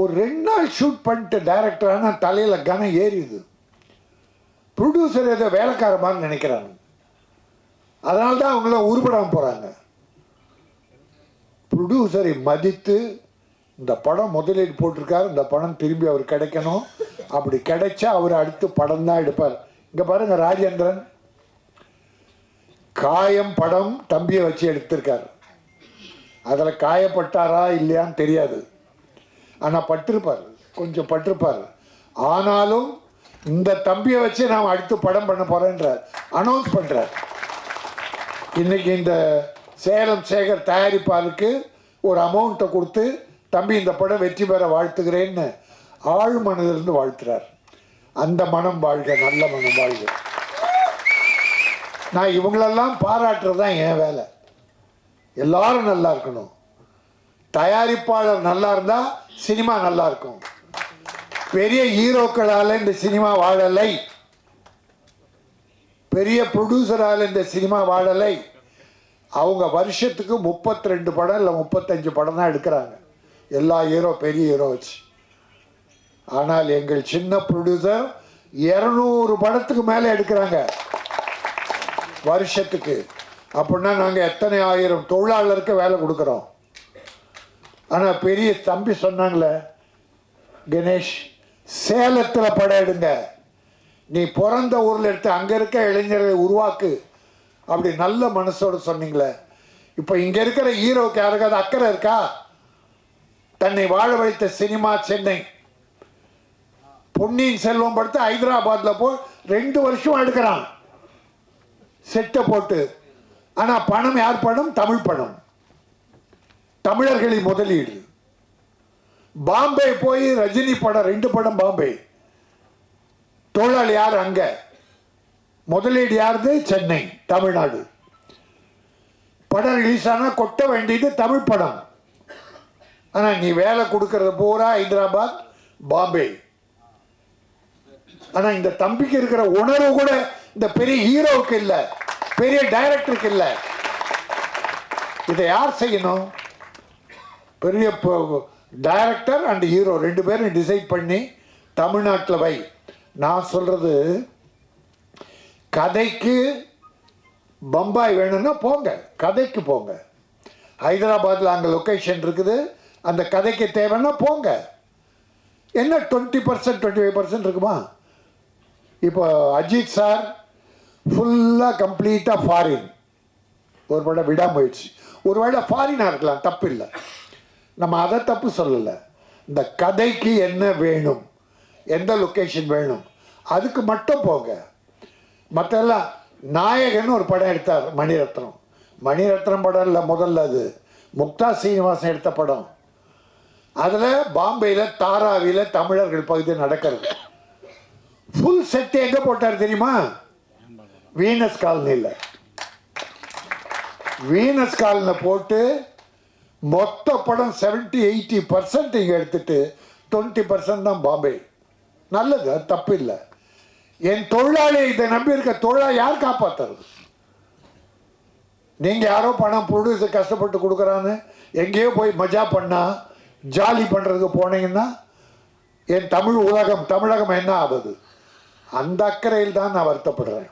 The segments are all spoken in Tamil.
ஒரு ரெண்டு நாள் ஷூட் பண்ணிட்டு டைரக்டரான தலையில் கனம் ஏறிது ப்ரொடியூசர் ஏதோ வேலைக்கார மாதிரி நினைக்கிறாங்க. அதனால தான் அவங்களாம் உருப்படாமல் போகிறாங்க ப்ரொடியூசரை மதித்து இந்த படம் முதலீடு போட்டிருக்காரு இந்த படம் திரும்பி அவர் கிடைக்கணும். அப்படி கிடைச்சா அவர் அடுத்து படம் தான் எடுப்பார். இங்கே பாருங்கள் ராஜேந்திரன். காயம் படம் தம்பியை வச்சு எடுத்திருக்காரு. அதில் காயப்பட்டாரா இல்லையான்னு தெரியாது. ஆனால் பட்டிருப்பார். கொஞ்சம் பட்டிருப்பார். ஆனாலும் இந்த தம்பியை வச்சு நாம் அடுத்து படம் பண்ண போகிறேன்றார் அனௌன்ஸ் பண்ணுறார் இன்னைக்கு இந்த சேலம் சேகர் தயாரிப்பாருக்கு ஒரு அமௌண்ட்டை கொடுத்து தம்பி இந்த படம் வெற்றி பெற வாழ்த்துகிறேன்னு ஆழ் மனதிலிருந்து வாழ்த்துறார். அந்த மனம் வாழ்க நல்ல மனம் வாழ்க. நான் இவங்களெல்லாம் பாராட்டுறது தான் என் வேலை. எல்லாரும் நல்லா இருக்கணும். தயாரிப்பாளர் நல்லா இருந்தால் சினிமா நல்லா இருக்கும் பெரிய ஹீரோக்களால் இந்த சினிமா வாழலை. பெரிய ப்ரொடியூசரால் இந்த சினிமா வாழலை. அவங்க வருஷத்துக்கு 32 ரெண்டு படம் இல்லை முப்பத்தஞ்சு படம் தான் எடுக்கிறாங்க. எல்லா ஹீரோ பெரிய ஹீரோ வச்சு. ஆனால் எங்கள் சின்ன ப்ரொடியூசர் இரநூறு படத்துக்கு மேலே எடுக்கிறாங்க. வருஷத்துக்கு. அப்படின்னா நாங்கள் எத்தனை ஆயிரம் தொழிலாளருக்கு வேலை கொடுக்குறோம்? ஆனால் பெரிய தம்பி சொன்னாங்களே கணேஷ் சேலத்தில் படம் எடுங்க. நீ பிறந்த ஊரில் எடுத்து அங்கே இருக்க இளைஞர்களை உருவாக்கு. அப்படி நல்ல மனசோடு சொன்னீங்களே. இப்போ இங்கே இருக்கிற ஹீரோக்கு யாருக்காவது அக்கறை இருக்கா? தன்னை வாழ வைத்த சினிமா சென்னை. பொன்னியின் செல்வம் படுத்து ஹைதராபாத்தில் போய் ரெண்டு வருஷம் எடுக்கிறான். செட்டை போட்டு. ஆனால் பணம் யார் பணம் தமிழ் பணம் தமிழர்களின் முதலீடு. பாம்பே போய் ரஜினி படம் ரெண்டு படம் பாம்பே. தொழிலாளி யார் அங்க? முதலீடு யாருது? சென்னை தமிழ்நாடு. படம் ரிலீஸ் ஆனால் கொட்ட வேண்டியது தமிழ் படம். ஆனால் நீ வேலை கொடுக்கறது பூரா ஹைதராபாத் பாம்பே. ஆனால் இந்த தம்பிக்கு இருக்கிற உணர்வு கூட இந்த பெரிய ஹீரோவுக்கு இல்லை பெரிய டைரக்டருக்கு இல்லை. இதை யார் செய்யணும்? பெரிய டைரக்டர் அண்ட் ஹீரோ ரெண்டு பேரும் டிசைட் பண்ணி தமிழ்நாட்டில் வை. நான் சொல்கிறது கதைக்கு பம்பாய் வேணும்னா போங்க கதைக்கு போங்க. ஹைதராபாத்தில் அங்கே லொக்கேஷன் இருக்குது அந்த கதைக்கு தேவைன்னா போங்க. என்ன twenty percent twenty five percent இருக்குமா? இப்போ அஜித் சார் ஃபுல்லாக கம்ப்ளீட்டாக ஃபாரின் ஒரு வேளை விடாம போயிடுச்சு ஒரு வேளை ஃபாரினாக இருக்கலாம் தப்பு இல்லை நம்ம அதை தப்பு சொல்லலை. இந்த கதைக்கு என்ன வேணும்? எந்த லொக்கேஷன் வேணும்? அதுக்கு மட்டும் போங்க. மற்றெல்லாம் நாயகன் ஒரு படம் எடுத்தார் மணிரத்னம். மணிரத்னம் படம் இல்லை முதல்ல அது. முக்தா சீனிவாசன் எடுத்த படம். அதில் பாம்பேயில் தாராவியில் தமிழர்கள் பகுதி நடக்கிறது. ஃபுல் செட்டு எங்கே போட்டார் தெரியுமா? வீனஸ் காலனியில் வீனஸ் காலனில் போட்டு மொத்த படம் 70 எயிட்டி பர்சன்ட் இங்கே எடுத்துட்டு டுவெண்ட்டி பர்சன்ட் தான் பாம்பே. நல்லது அது தப்பு இல்லை என் தொழிலாளி இதை நம்பி இருக்க தொழிலாளி யார் காப்பாற்றுறது நீங்கள் யாரோ பணம் ப்ரொடியூசர் கஷ்டப்பட்டு கொடுக்குறான்னு எங்கேயோ போய் மஜா பண்ணால் ஜாலி பண்ணுறதுக்கு போனீங்கன்னா என் தமிழ் உலகம் தமிழகம் என்ன ஆகுது? அந்த அக்கறையில் தான் நான் வருத்தப்படுறேன்.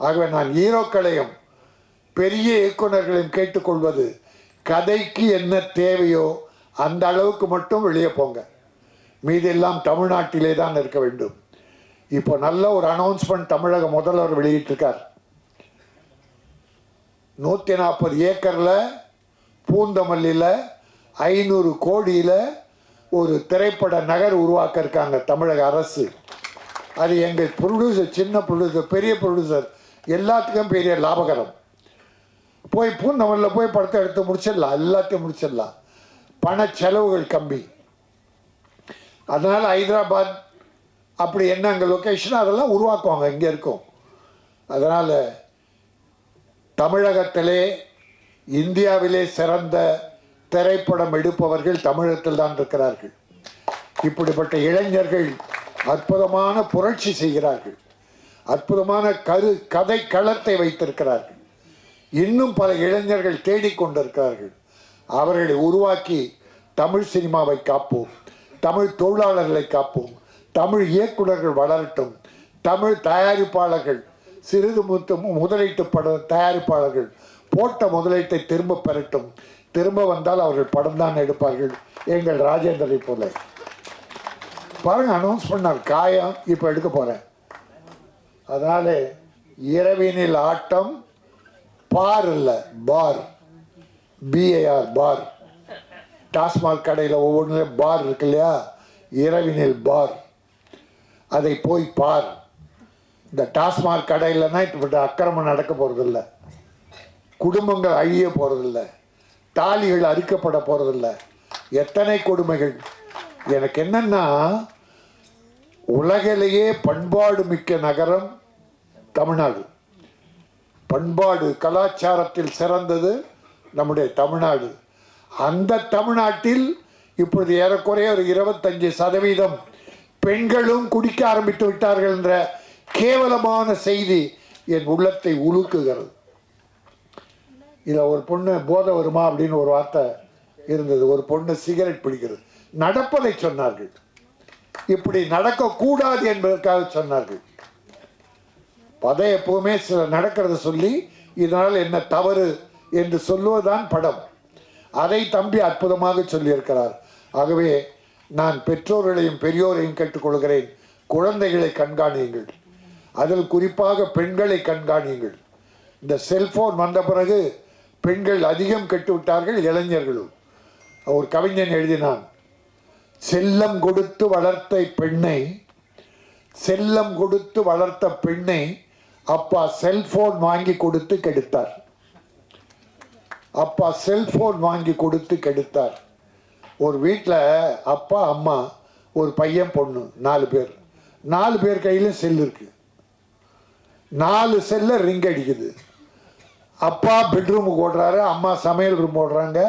ஆகவே நான் ஹீரோக்களையும் பெரிய இயக்குனர்களையும் கேட்டுக்கொள்வது கதைக்கு என்ன தேவையோ அந்த அளவுக்கு மட்டும் வெளியே போங்க. மீதெல்லாம் தமிழ்நாட்டிலே தான் இருக்க வேண்டும். இப்போ நல்ல ஒரு அனௌன்ஸ்மெண்ட் தமிழக முதல்வர் வெளியிட்டிருக்கார். நூற்றி நாற்பது ஏக்கரில் பூந்தமல்லியில் ஐநூறு கோடியில் ஒரு திரைப்பட நகர் உருவாக்க இருக்காங்க தமிழக அரசு. அது எங்கள் ப்ரொடியூசர் சின்ன ப்ரொடியூசர் பெரிய ப்ரொடியூசர் எல்லாத்துக்கும் பெரிய லாபகரம். போய் பூந்தமல்லியில் போய் படத்தை எடுத்து முடிச்சிடலாம் எல்லாத்தையும் முடிச்சிடலாம். பண செலவுகள் கம்மி. அதனால் ஹைதராபாத் அப்படி என்ன அங்கே லொக்கேஷன் அதெல்லாம் உருவாக்குவாங்க இங்கே இருக்கும். அதனால் தமிழகத்திலே இந்தியாவிலே சிறந்த திரைப்படம் எடுப்பவர்கள் தமிழகத்தில் தான் இருக்கிறார்கள். இப்படிப்பட்ட இளைஞர்கள் அற்புதமான புரட்சி செய்கிறார்கள். அற்புதமான கரு கதை களத்தை வைத்திருக்கிறார்கள். இன்னும் பல இளைஞர்கள் தேடிக்கொண்டிருக்கிறார்கள். அவர்களை உருவாக்கி தமிழ் சினிமாவை காப்போம். தமிழ் தொழிலாளர்களை காப்போம். தமிழ் இயக்குனர்கள் வளரட்டும். தமிழ் தயாரிப்பாளர்கள் சிறிது முத்து முதலீட்டு பட தயாரிப்பாளர்கள் போட்ட முதலீட்டை திரும்ப பெறட்டும். திரும்ப வந்தால் அவர்கள் படம் தான் எடுப்பார்கள். எங்கள் ராஜேந்தரை போல. பாருங்க அனௌன்ஸ் பண்ணார். காயம் இப்போ எடுக்க போகிறேன் அதனால இரவினில் ஆட்டம் பார் இல்லை பார். பிஏஆர் பார். டாஸ்மாக் கடையில் ஒவ்வொன்றும் பார் இருக்கு இல்லையா? இரவினில் பார். அதை போய் பார். இந்த டாஸ்மாக் கடையில்னா இப்படி அக்கிரமம் நடக்க போகிறதில்ல குடும்பங்கள் அழிய போகிறதில்ல தாலிகள் அறுக்கப்பட போகிறதில்ல எத்தனை கொடுமைகள்? எனக்கு என்னன்னா உலகிலேயே பண்பாடு மிக்க நகரம் தமிழ்நாடு. பண்பாடு கலாச்சாரத்தில் சிறந்தது நம்முடைய தமிழ்நாடு. அந்த தமிழ்நாட்டில் இப்பொழுது ஏறக்குறைய ஒரு இருபத்தஞ்சு சதவீதம் பெண்களும் குடிக்க ஆரம்பித்து விட்டார்கள் என்ற கேவலமான செய்தி என் உள்ளத்தை உலுக்குகிறது. இதில் ஒரு பொண்ணு போதை வருமா? அப்படின்னு ஒரு வார்த்தை இருந்தது. ஒரு பொண்ணு சிகரெட் பிடிக்கிறது. நடப்பதை சொன்னார்கள். இப்படி நடக்கக்கூடாது என்பதற்காக சொன்னார்கள். பதை எப்பவுமே சில நடக்கிறத சொல்லி இதனால் என்ன தவறு என்று சொல்லுவதுதான் படம். அதை தம்பி அற்புதமாக சொல்லியிருக்கிறார். ஆகவே நான் பெற்றோர்களையும் பெரியோரையும் கேட்டுக்கொள்கிறேன். குழந்தைகளை கண்காணியுங்கள். அதில் குறிப்பாக பெண்களை கண்காணியுங்கள். இந்த செல்போன் வந்த பிறகு பெண்கள் அதிகம் கெட்டுவிட்டார்கள் இளைஞர்களும். ஒரு கவிஞன் எழுதினான் செல்லம் கொடுத்து வளர்த்த பெண்ணை செல்லம் கொடுத்து வளர்த்த பெண்ணை அப்பா செல்போன் வாங்கி கொடுத்து கெடுத்தார். அப்பா செல்போன் வாங்கி கொடுத்து கெடுத்தார். ஒரு வீட்டில் அப்பா அம்மா ஒரு பையன் பொண்ணு நாலு பேர். நாலு பேர் கையிலும் செல் இருக்கு. நாலு செல்ல ரிங் அடிக்குது. அப்பா பெட்ரூமுக்கு ஓடுறாரு அம்மா சமையல் ரூம் ஓடுறாங்க.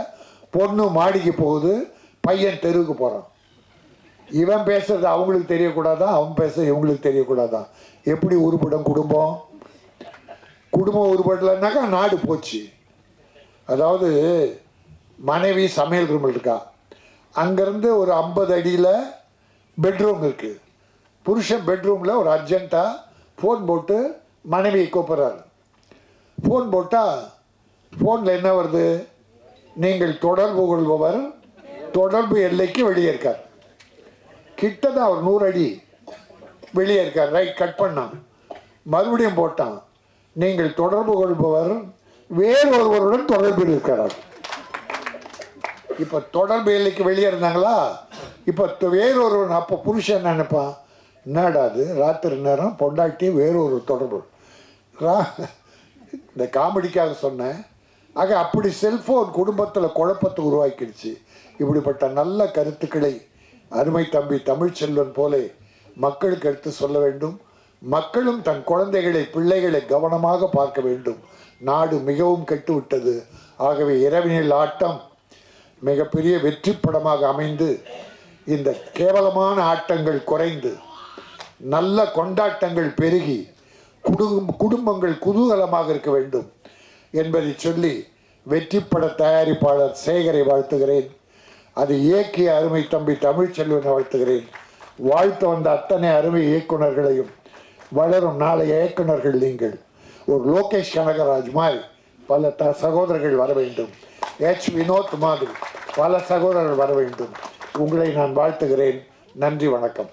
பொண்ணு மாடிக்கு போகுது பையன் தெருவுக்கு போகிறான் இவன் பேசுறது அவங்களுக்கு தெரியக்கூடாதான் அவன் பேச இவங்களுக்கு தெரியக்கூடாதான் எப்படி உருப்பிடும் குடும்பம்? குடும்பம் உருப்படலைன்னாக்கா நாடு போச்சு. அதாவது மனைவி சமையல் ரூம் இருக்கா. அங்கேருந்து ஒரு ஐம்பது அடியில் பெட்ரூம் இருக்குது புருஷன் பெட்ரூமில் ஒரு அர்ஜென்ட்டாக ஃபோன் போட்டு மனைவியை கூப்பிட்றாரு. ஃபோன் போட்டால் ஃபோனில் என்ன வருது? நீங்கள் தொடர்பு கொள்பவர் தொடர்பு எல்லைக்கு வெளியே இருக்கார். கிட்டதான் ஒரு நூறு அடி வெளியே இருக்கார். ரைட் கட் பண்ணான். மறுபடியும் போட்டான். நீங்கள் தொடர்பு கொள்பவர் வேறு ஒருவருடன் தொடர்பில் இருக்கிறார். இப்போ தொடர்பு எல்லைக்கு வெளியே இருந்தாங்களா? இப்போ வேறொருவன் அப்போ புருஷன் நினைப்பான் என்னடாது ராத்திரி நேரம் பொண்டாட்டி வேறொரு தொடர்பு. ரா- இந்த காமெடிக்காக சொன்னேன். ஆக அப்படி செல்போன் குடும்பத்தில் குழப்பத்தை உருவாக்கிடுச்சு. இப்படிப்பட்ட நல்ல கருத்துக்களை அருமை தம்பி தமிழ்ச்செல்வன் போலே மக்களுக்கு எடுத்து சொல்ல வேண்டும். மக்களும் தன் குழந்தைகளை பிள்ளைகளை கவனமாக பார்க்க வேண்டும். நாடு மிகவும் கெட்டுவிட்டது. ஆகவே இரவினில் ஆட்டம் மிகப்பெரிய வெற்றி படமாக அமைந்து இந்த கேவலமான ஆட்டங்கள் குறைந்து நல்ல கொண்டாட்டங்கள் பெருகி குடும்ப குடும்பங்கள் குதூகலமாக இருக்க வேண்டும் என்பதை சொல்லி வெற்றி பட தயாரிப்பாளர் சேகரை வாழ்த்துகிறேன். அது இயக்கிய அருமை தம்பி தமிழ்ச்செல்வனை வாழ்த்துகிறேன். வாழ்த்து வந்த அத்தனை அருமை இயக்குனர்களையும் வளரும் நாளைய இயக்குனர்கள் நீங்கள். ஒரு லோகேஷ் கனகராஜ் மாதிரி பல த சகோதரர்கள் வர வேண்டும். எச். வினோத் மாதிரி பல சகோதரர்கள் வர வேண்டும். உங்களை நான் வாழ்த்துகிறேன். நன்றி வணக்கம்.